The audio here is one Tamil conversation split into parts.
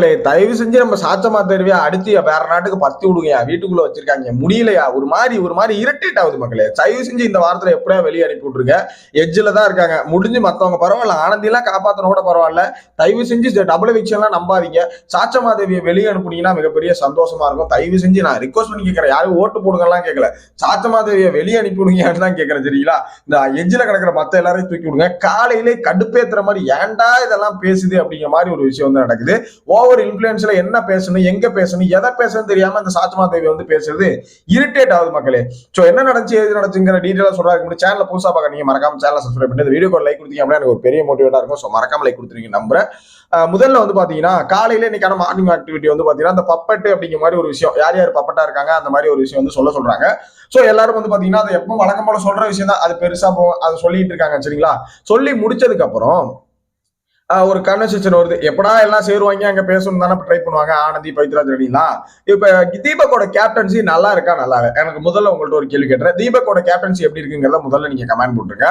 தயவு செஞ்சு நம்ம சாச்சமா தெருவியா அடுத்து வேற நாட்டுக்கு பத்தி விடுங்க. வீட்டுக்குள்ள வச்சிருக்காங்க. முடியலையா? ஒரு மாதிரி ஒரு மாதிரி இரிட்டேட் ஆகுது மக்களே. தயவு செஞ்சு இந்த வாரத்துல எப்படியா வெளியே அனுப்பி விட்டுருங்க. எஜ்ஜில் தான் இருக்காங்க. முடிஞ்சு மத்தவங்க பரவாயில்ல. ஆனந்தி எல்லாம் காப்பாத்தன கூட பரவாயில்ல. தயவு செஞ்சு டபுள் எவிக்ஷன் எல்லாம் நம்பாதீங்க. சாச்சமாதேவியை வெளியே அனுப்புனீங்கன்னா மிகப்பெரிய சந்தோஷமா இருக்கும். தயவு செஞ்சு நான் ரிக்வஸ்ட் பண்ணி கேட்கறேன். யாரும் ஓட்டு போடுங்கலாம் கேட்கல. சாச்சமாதேவியை வெளியே அனுப்பி விடுங்கன்னு தான் கேட்கறேன் சரிங்களா? இந்த எஜ்ஜில் கிடக்கிற மத்த எல்லாரையும் தூக்கி விடுங்க. காலையிலே கடுப்பேத்துற மாதிரி ஏன்டா இதெல்லாம் பேசுது அப்படிங்கிற மாதிரி ஒரு விஷயம் வந்து நடக்குது. ஓவர் இன்ஃபுளுன்ஸ்ல என்ன பேசணும் எங்க பேசணும் எதை பேசணும் தெரியாம இந்த சாச்சமா தேவி வந்து பேசுறது இரிட்டேட் ஆகுது மக்களே. சோ என்ன நடந்துச்சு எது நடந்துச்சுங்கிற டீட்டெயிலா சொல்றாங்க முன்னாடி சேனல் புதுசா பார்க்க நீங்க மறக்காம சேனல் சப்ஸ்கிரைப் பண்ணி இந்த வீடியோ லைக் கொடுத்தீங்க அப்படின்னா எனக்கு ஒரு பெரிய மோட்டிவேட்டா இருக்கும். ஸோ மறக்காம லைக் கொடுத்துருங்க நம்புறேன். முதல்ல வந்து பாத்தீங்கன்னா காலையில இன்னைக்கான மார்னிங் ஆக்டிவிட்டி வந்து பாத்தீங்கன்னா அந்த பப்பட்டு அப்படிங்கிற மாதிரி ஒரு விஷயம் யார் யார் பப்பட்டா இருக்காங்க அந்த மாதிரி ஒரு விஷயம் வந்து சொல்ல சொல்றாங்க. சோ எல்லாரும் வந்து பாத்தீங்கன்னா அது எப்பவும் வழக்கம் போல சொல்ற விஷயம் தான் அது பெருசா போ அதை சொல்லிட்டு இருக்காங்க சரிங்களா? சொல்லி முடிச்சதுக்கு அப்புறம் ஒரு கன்வர்சேஷன் வருது. எப்படா எல்லாம் சேருவாங்க? அங்க பேசணும் தானே ட்ரை பண்ணுவாங்க. ஆனந்தி பவித்ராஜ் ரெடிலாம் இப்ப தீபக்கோட கேப்டன்சி நல்லா இருக்கா? நல்லா எனக்கு முதல்ல உங்கள்ட்ட ஒரு கேள்வி கேட்டுறேன் தீபக்கோட கேப்டன்சி எப்படி இருக்குங்கிறத முதல்ல நீங்க கமெண்ட் போட்டுருங்க.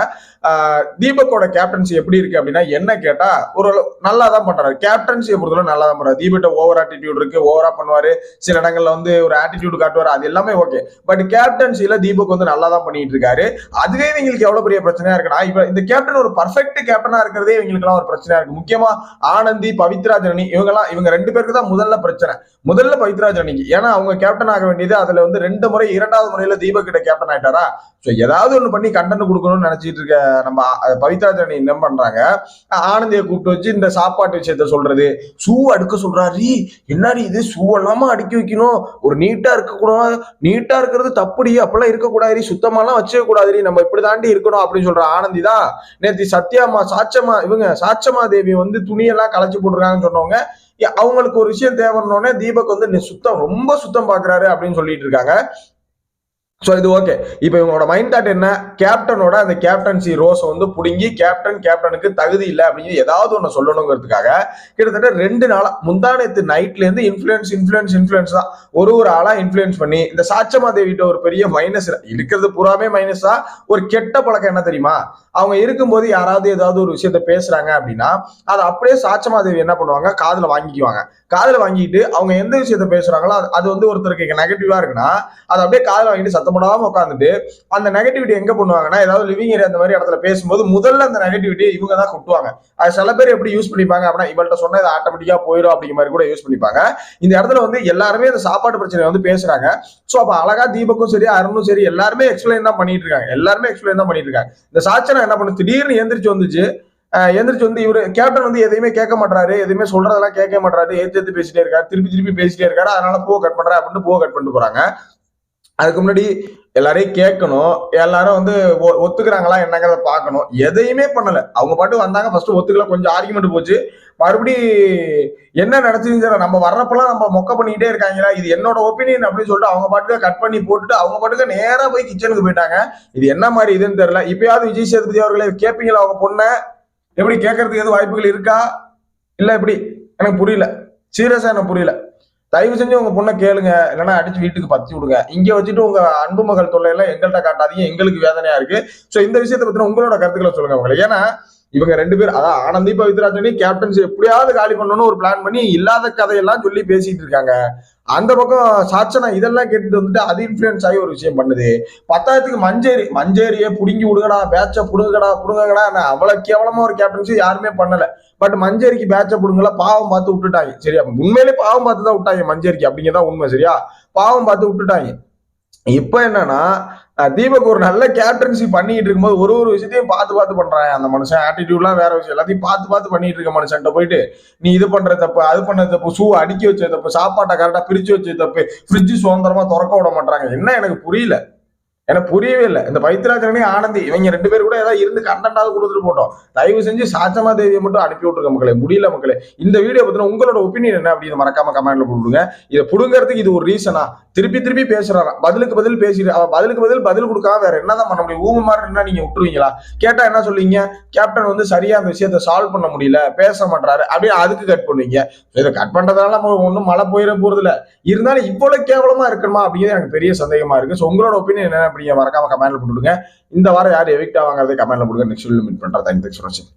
தீபக்கோட கேப்டன்சி எப்படி இருக்கு அப்படின்னா என்ன கேட்டா ஒரு நல்லா தான் பண்றாரு. கேப்டன்சியை பொறுத்தவரை நல்லா தான் பண்றாரு. தீபிட்ட ஓவர் ஆட்டிடியூட் இருக்கு ஓவரா பண்ணுவாரு. சில இடங்கள்ல வந்து ஒரு ஆட்டிடியூட் காட்டுவாரு. அது எல்லாமே ஓகே பட் கேப்டன்சில தீபக் வந்து நல்லா தான் பண்ணிட்டு இருக்காரு. அதுவே இவங்களுக்கு எவ்வளவு பெரிய பிரச்சனையா இருக்குன்னா இப்ப இந்த கேப்டன் ஒரு பர்ஃபெக்ட் கேப்டனா இருக்கிறதே இவங்களுக்கு எல்லாம் ஒரு பிரச்சனையா இருக்கு. முக்கியமா ஆனந்தி பவித்ரா ஜனனி இவங்க எல்லாம் இவங்க ரெண்டு பேருக்கு தான் முதல்ல பிரச்சனை. முதல்ல பவித்ரா ஜனனிக்கு ஏன்னா அவங்க கேப்டன் ஆக வேண்டியது அதுல வந்து ரெண்டு முறை இரண்டாவது முறையில தீபக் கிட்ட கேப்டன் ஆயிட்டாரா? சோ ஏதாவது ஒண்ணு பண்ணி கண்டென்ட் கொடுக்கணும்னு நினைச்சிட்டு இருக்க நம்ம பவித்ராஜனி பவித்ரா ஜனனி என்ன பண்றாங்க? ஆனந்தியை கூப்பிட்டு வச்சு இந்த சாப்பாட்டு விஷயத்த சொல்றது. ஷூ அடுக்க சொல்றாரு. என்னடி இது? ஷூ எல்லாம அடுக்கி வைக்கணும். ஒரு நீட்டா இருக்கக்கூடாது நீட்டா இருக்கிறது தப்புடி. அப்பெல்லாம் இருக்கக்கூடாது. சுத்தமாலாம் வச்சுக்க கூடாது நம்ம இப்படி தாண்டி இருக்கணும் அப்படின்னு சொல்ற ஆனந்தி தான். நேத்தி சத்யாமா சாச்சமா இவங்க சாச்சமா தேவி வந்து துணியெல்லாம் களைச்சு போட்டுருக்காங்கன்னு சொன்னவங்க அவங்களுக்கு ஒரு விஷயம் தேவைன்னொடனே தீபக் வந்து சுத்தம் ரொம்ப சுத்தம் பாக்குறாரு அப்படின்னு சொல்லிட்டு இருக்காங்க. ஸோ இது ஓகே இப்போ இவங்களோட மைண்ட் தாட் என்ன? கேப்டனோட அந்த கேப்டன்சி ரோஸை வந்து பிடுங்கி கேப்டன் கேப்டனுக்கு தகுதி இல்லை அப்படின்னு ஏதாவது ஒன்று சொல்லணுங்கிறதுக்காக கிட்டத்தட்ட ரெண்டு நாளாக முந்தானத்து நைட்லேருந்து இன்ஃப்ளூயன்ஸ் இன்ஃப்ளூயன்ஸ் இன்ஃப்ளூயன்ஸ் தான். ஒரு ஒரு ஆளாக இன்ஃப்ளூயன்ஸ் பண்ணி இந்த சாச்சமா தேவிட்ட ஒரு பெரிய மைனஸ் இருக்கிறது பூராமே மைனஸ் தான் ஒரு கெட்ட பழக்கம் என்ன தெரியுமா? அவங்க இருக்கும்போது யாராவது ஏதாவது ஒரு விஷயத்த பேசுறாங்க அப்படின்னா அதை அப்படியே சாட்சமா தேவி என்ன பண்ணுவாங்க? காதில் வாங்கிக்குவாங்க. காதில் வாங்கிட்டு அவங்க எந்த விஷயத்த பேசுறாங்களோ அது- வந்து ஒருத்தருக்கு நெகட்டிவா இருக்குன்னா அதை அப்படியே காதில் வாங்கிட்டு சத்தம் போடாம உட்காந்துட்டு அந்த நெகட்டிவிட்டி எங்க பண்ணுவாங்கன்னா ஏதாவது லிவிங் ஏரியா அந்த மாதிரி இடத்துல பேசும்போது முதல்ல அந்த நெகட்டிவிட்டி இவங்க தான் கொட்டுவாங்க. அது சில பேர் எப்படி யூஸ் பண்ணிப்பாங்க அப்படின்னா இவள்கிட்ட சொன்னா இது ஆட்டோமேட்டிக்கா போயிடும் அப்படிங்கிற மாதிரி கூட யூஸ் பண்ணிப்பாங்க. இந்த இடத்துல வந்து எல்லாருமே இந்த சாப்பாடு பிரச்சனை வந்து பேசுறாங்க. ஸோ அப்போ அழகா தீபக்கும் சரி அருணும் சரி எல்லாருமே எக்ஸ்பிளைன் தான் பண்ணிட்டு இருக்காங்க. எல்லாருமே எக்ஸ்பிளைன் தான் பண்ணிட்டு இருக்காங்க. இந்த என்ன பண்ணு திடீர்னு எந்திரிச்சு வந்துச்சு. எந்திரிச்சு வந்து இவரு கேப்டன் வந்து எதையுமே கேட்க மாட்டாரு எதுவுமே சொல்றதெல்லாம் கேட்க மாட்டாரு ஏத்து ஏத்து பேசிட்டே இருக்காரு. திருப்பி திருப்பி பேசிட்டே இருக்காரு. அதனால பூ கட் பண்றேன் அப்படின்னு பூ கட் பண்ணிட்டு போறாங்க. அதுக்கு முன்னாடி எல்லாரையும் கேட்கணும். எல்லாரும் வந்து ஒ- ஒத்துக்கிறாங்களா என்னங்கிறத பார்க்கணும். எதையுமே பண்ணல. அவங்க பாட்டு வந்தாங்க. ஃபர்ஸ்ட் ஒத்துக்கல. கொஞ்சம் ஆர்குமெண்ட் போச்சு. மறுபடி என்ன நடந்துச்சுங்கிற நம்ம வர்றப்பெல்லாம் நம்ம மொக்க பண்ணிக்கிட்டே இருக்காங்களா? இது என்னோட ஒப்பீனியன் அப்படின்னு சொல்லிட்டு அவங்க பாட்டுக்கு கட் பண்ணி போட்டுட்டு அவங்க பாட்டுக்கு நேரா போய் கிச்சனுக்கு போயிட்டாங்க. இது என்ன மாதிரி இதுன்னு தெரியல. இப்பயாவது விஜய் சேதுபதி அவர்களை கேட்பீங்களா அவங்க பொண்ணை? எப்படி கேட்கறதுக்கு எதுவும் வாய்ப்புகள் இருக்கா? இல்ல எப்படி? எனக்கு புரியல. சீரியஸா எனக்கு புரியல. தயவு செஞ்சு உங்க பொண்ணை கேளுங்க. இல்லைன்னா அடிச்சு வீட்டுக்கு பத்தி விடுங்க. இங்க வச்சுட்டு உங்க அன்பு மகள் தொல்லையெல்லாம் எங்கள்கிட்ட காட்டாதீங்க. எங்களுக்கு வேதனையா இருக்கு. சோ இந்த விஷயத்தை பத்தின உங்களோட கருத்துக்களை சொல்லுங்க உங்களுக்கு ஏன்னா இவங்க ரெண்டு பேர் அதான் ஆனந்தி பவித்ராஜனி கேப்டன்சி எப்படியாவது காலி பண்ணணும்னு ஒரு பிளான் பண்ணி இல்லாத கதையெல்லாம் சொல்லி பேசிட்டு இருக்காங்க. அந்த பக்கம் சாச்சனா இதெல்லாம் கேட்டுட்டு வந்துட்டு அது இன்ஃபுளுன்ஸ் ஆகி ஒரு விஷயம் பண்ணுது. பத்தாயிரத்துக்கு மஞ்சேரி மஞ்சேரியை புடுங்கி விடுங்கடா பேட்சை புடுங்கடா புடுங்கடா நான் அவ்வளவு கேவலமா ஒரு கேப்டன்சி யாருமே பண்ணல. பட் மஞ்சேரிக்கு பேட்சை புடுங்கல பாவம் பார்த்து விட்டுட்டாங்க. சரியா உண்மையிலே பாவம் பார்த்து தான் விட்டாங்க மஞ்சேரிக்கு அப்படிங்கிறதா உண்மை சரியா? பாவம் பார்த்து விட்டுட்டாங்க. இப்ப என்னன்னா தீபக் ஒரு நல்ல கேப்டன்சி பண்ணிட்டு இருக்கும்போது ஒரு ஒரு விஷயத்தையும் பார்த்து பார்த்து பண்றான். அந்த மனுஷன் ஆட்டிடியூட்லாம் வேற விஷயம். எல்லாத்தையும் பார்த்து பார்த்து பண்ணிட்டு இருக்க மனுஷன்ட்ட போயிட்டு நீ இது பண்ற தப்பு அது பண்ண தப்பு ஷூ அடுக்கி வச்ச தப்பு சாப்பாட்டை கரெக்டா பிரிச்சு வச்ச தப்பு ஃப்ரிட்ஜ் சுதந்திரமா திறக்க விட மாட்டாங்க என்ன எனக்கு புரியல. எனக்கு புரியவே இல்லை. இந்த பவித்ராஜனே ஆனந்தி இவங்க ரெண்டு பேரும் கூட ஏதாவது இருந்து கண்டென்ட்டாவது கொடுத்துட்டு போட்டோம். தயவு செஞ்சு சாச்சமா தேவியை மட்டும் அனுப்பி விட்டுருக்க மக்களே. முடியல மக்களே. இந்த வீடியோ பத்தின உங்களோட ஒப்பீனியன் என்ன அப்படின்னு மறக்காம கமெண்ட்ல போட்டுருங்க இதை புடுங்கிறதுக்கு இது ஒரு ரீசனா திருப்பி திருப்பி பேசுறாராம். பதிலுக்கு பதில் பேசிட்டு அவ பதிலுக்கு பதில் பதில் கொடுக்காம வேற என்னதான் பண்ண முடியும்? ஊம மாதிரி இருந்தா நீங்க விட்டுருவீங்களா? கேட்டா என்ன சொல்லுவீங்க? கேப்டன் வந்து சரியா அந்த விஷயத்த சால்வ் பண்ண முடியல. பேச மாட்டாரு அப்படியே அதுக்கு கட் பண்ணுவீங்க. இதை கட் பண்றதுனால நம்ம ஒன்றும் மழை போயிட போறது இல்ல இருந்தாலும் இவ்வளவு கேவலமா இருக்கணுமா அப்படிங்கிறது எனக்கு பெரிய சந்தேகமா இருக்கு. ஸோ உங்களோட ஒப்பீனியன் என்ன அப்படிங்க மறக்காம கமெண்ட்ல போட்டுடுங்க. இந்த வாரம் யார் எவிக்ட் ஆவாங்கிறதே கமெண்ட்ல போடுங்க. நெக்ஸ்ட் மீட் பண்ணுறேன் தேங்க்ஸ் ஃபார் வாட்சிங்